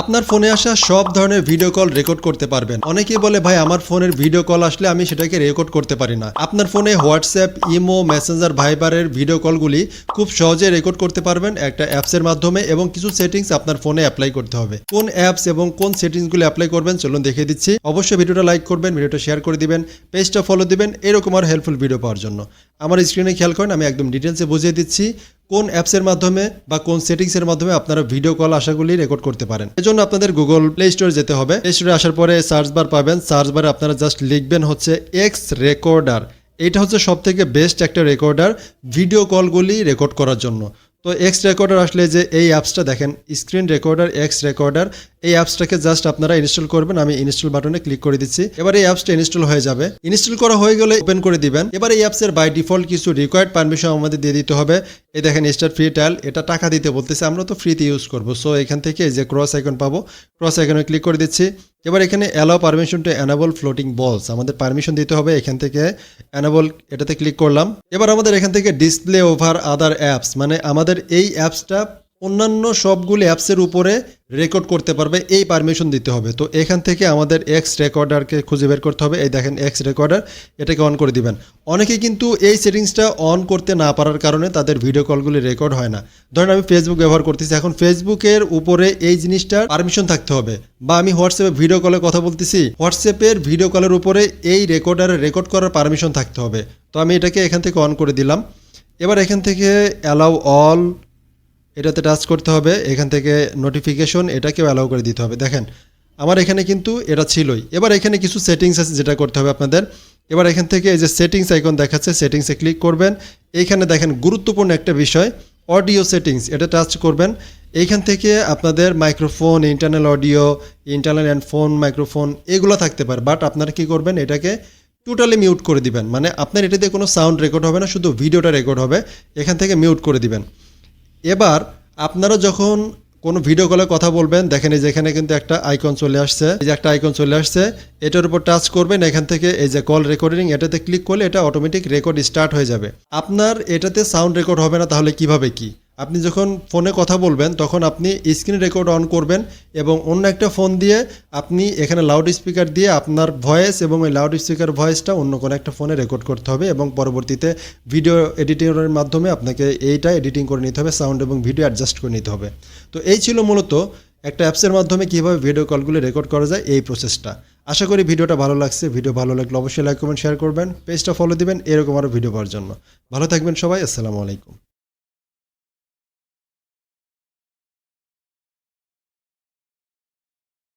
আপনার ফোনে আসা সব ধরনের ভিডিও কল রেকর্ড করতে পারবেন। অনেকেই বলে, ভাই, আমার ফোনের ভিডিও কল আসলে আমি সেটাকে রেকর্ড করতে পারি না। আপনার ফোনে হোয়াটসঅ্যাপ ইমো মেসেঞ্জার ভাইবারের ভিডিও কলগুলি খুব সহজে রেকর্ড করতে পারবেন একটা অ্যাপসের মাধ্যমে এবং কিছু সেটিংস আপনার ফোনে অ্যাপ্লাই করতে হবে। কোন অ্যাপস এবং কোন সেটিংসগুলি অ্যাপ্লাই করবেন চলুন দেখিয়ে দিচ্ছি। অবশ্যই ভিডিওটা লাইক করবেন, ভিডিওটা শেয়ার করে দিবেন পেজটা ফলো দিবেন, এরকম আর হেল্পফুল ভিডিও পাওয়ার জন্য। আমার স্ক্রিনে খেয়াল করেন, আমি একদম ডিটেলসে বুঝিয়ে দিচ্ছি। কোন অ্যাপসের মাধ্যমে বা কোন সেটিংসের মাধ্যমে আপনারা ভিডিও কল আশাগুলি রেকর্ড করতে পারেন। এজন্য আপনাদের গুগল প্লে স্টোরে যেতে হবে। প্লে স্টোরে আসার পরে সার্চ বার পাবেন। সার্চ বারে আপনারা জাস্ট লিখবেন হচ্ছে এক্স রেকর্ডার এটা হচ্ছে সব থেকে বেস্ট একটা রেকর্ডার ভিডিও কলগুলি রেকর্ড করার জন্য। তো এক্স রেকর্ডার আসলে যে এই অ্যাপসটা দেখেন স্ক্রিন রেকর্ডার এক্স রেকর্ডার এই অ্যাপসটাকে জাস্ট আপনারা ইনস্টল করবেন। আমি ইনস্টল বাটনে ক্লিক করে দিচ্ছি। এবার এই অ্যাপসটা ইনস্টল হয়ে যাবে। ইনস্টল করা হয়ে গেলে ওপেন করে দিবেন। এবার এই অ্যাপসের বাই ডিফল্ট কিছু রিকোয়ার্ড পারমিশন আমাদের দিয়ে দিতে হবে। এই দেখেন স্টার ফ্রি টাইল এটা টাকা দিতে বলতেছে। আমরা তো ফ্রিতে ইউজ করব। সো এখান থেকে যে ক্রস আইকন পাবো ক্রস আইকনে ক্লিক করে দিচ্ছি। এবার এখানে allow permission to enable floating balls আমাদের পারমিশন দিতে হবে এখান থেকে অ্যানাবল এটাতে ক্লিক করলাম। এবার আমাদের এখান থেকে ডিসপ্লে ওভার আদার অ্যাপস মানে আমাদের এই অ্যাপসটা অন্যান্য সবগুলি অ্যাপসের উপরে রেকর্ড করতে পারবে, এই পারমিশন দিতে হবে। তো এখান থেকে আমাদের এক্স রেকর্ডারকে খুঁজে বের করতে হবে। এই দেখেন এক্স রেকর্ডার এটাকে অন করে দিবেন। অনেকে কিন্তু এই সেটিংসটা অন করতে না পারার কারণে তাদের ভিডিও কলগুলি রেকর্ড হয় না। ধরেন আমি ফেসবুক ব্যবহার করতেছি, এখন ফেসবুকের উপরে এই জিনিসটার পারমিশন থাকতে হবে। বা আমি হোয়াটসঅ্যাপে ভিডিও কলে কথা বলতেছি হোয়াটসঅ্যাপের ভিডিও কলের উপরে এই রেকর্ডারে রেকর্ড করার পারমিশন থাকতে হবে। তো আমি এটাকে এখান থেকে অন করে দিলাম। এবার এখান থেকে অ্যালাউ অল এটাতে টাচ করতে হবে, এখান থেকে নোটিফিকেশন এটাকেও অ্যালাউ করে দিতে হবে। দেখেন, আমার এখানে কিন্তু এটা ছিলই। এবার এখানে কিছু সেটিংস আছে যেটা করতে হবে আপনাদের। এবার এখান থেকে এই যে সেটিংস আইকন দেখাচ্ছে সেটিংসে ক্লিক করবেন। এইখানে দেখেন, গুরুত্বপূর্ণ একটা বিষয় অডিও সেটিংস এটা টাচ করবেন। এইখান থেকে আপনাদের microphone internal audio internal and phone microphone এগুলো থাকতে পারে। বাট আপনারা কি করবেন, এটাকে টোটালি মিউট করে দিবেন। মানে আপনার এটাতে কোনো সাউন্ড রেকর্ড হবে না, শুধু ভিডিওটা রেকর্ড হবে। এখান থেকে মিউট করে দিবেন। এবার আপনারা যখন কোনো ভিডিও কলে কথা বলবেন, দেখেন এই যে এখানে কিন্তু একটা আইকন চলে আসছে। এই যে একটা আইকন চলে আসছে, এটার উপর টাচ করবেন, এখান থেকে এই যে কল রেকর্ডিং এটাতে ক্লিক করলে এটা অটোমেটিক রেকর্ড স্টার্ট হয়ে যাবে। আপনার এটাতে সাউন্ড রেকর্ড হবে না, তাহলে কীভাবে কি? আপনি যখন ফোনে কথা বলবেন, তখন আপনি স্ক্রিন রেকর্ড অন করবেন এবং অন্য একটা ফোন দিয়ে আপনি এখানে লাউড স্পিকার দিয়ে আপনার ভয়েস এবং ওই লাউড স্পিকার ভয়েসটা অন্য কোনো একটা ফোনে রেকর্ড করতে হবে এবং পরবর্তীতে ভিডিও এডিটিংয়ের মাধ্যমে আপনাকে এইটা এডিটিং করে নিতে হবে সাউন্ড এবং ভিডিও অ্যাডজাস্ট করে নিতে হবে। তো এই ছিল মূলত একটা অ্যাপসের মাধ্যমে কীভাবে ভিডিও কলগুলি রেকর্ড করা যায় এই প্রসেসটা আশা করি ভিডিওটা ভালো লাগছে। ভিডিও ভালো লাগলে অবশ্যই লাইক কমেন্ট শেয়ার করবেন পেজটা ফলো দিবেন। এরকম আরও ভিডিও পাওয়ার জন্য। ভালো থাকবেন সবাই। আসসালামু আলাইকুম।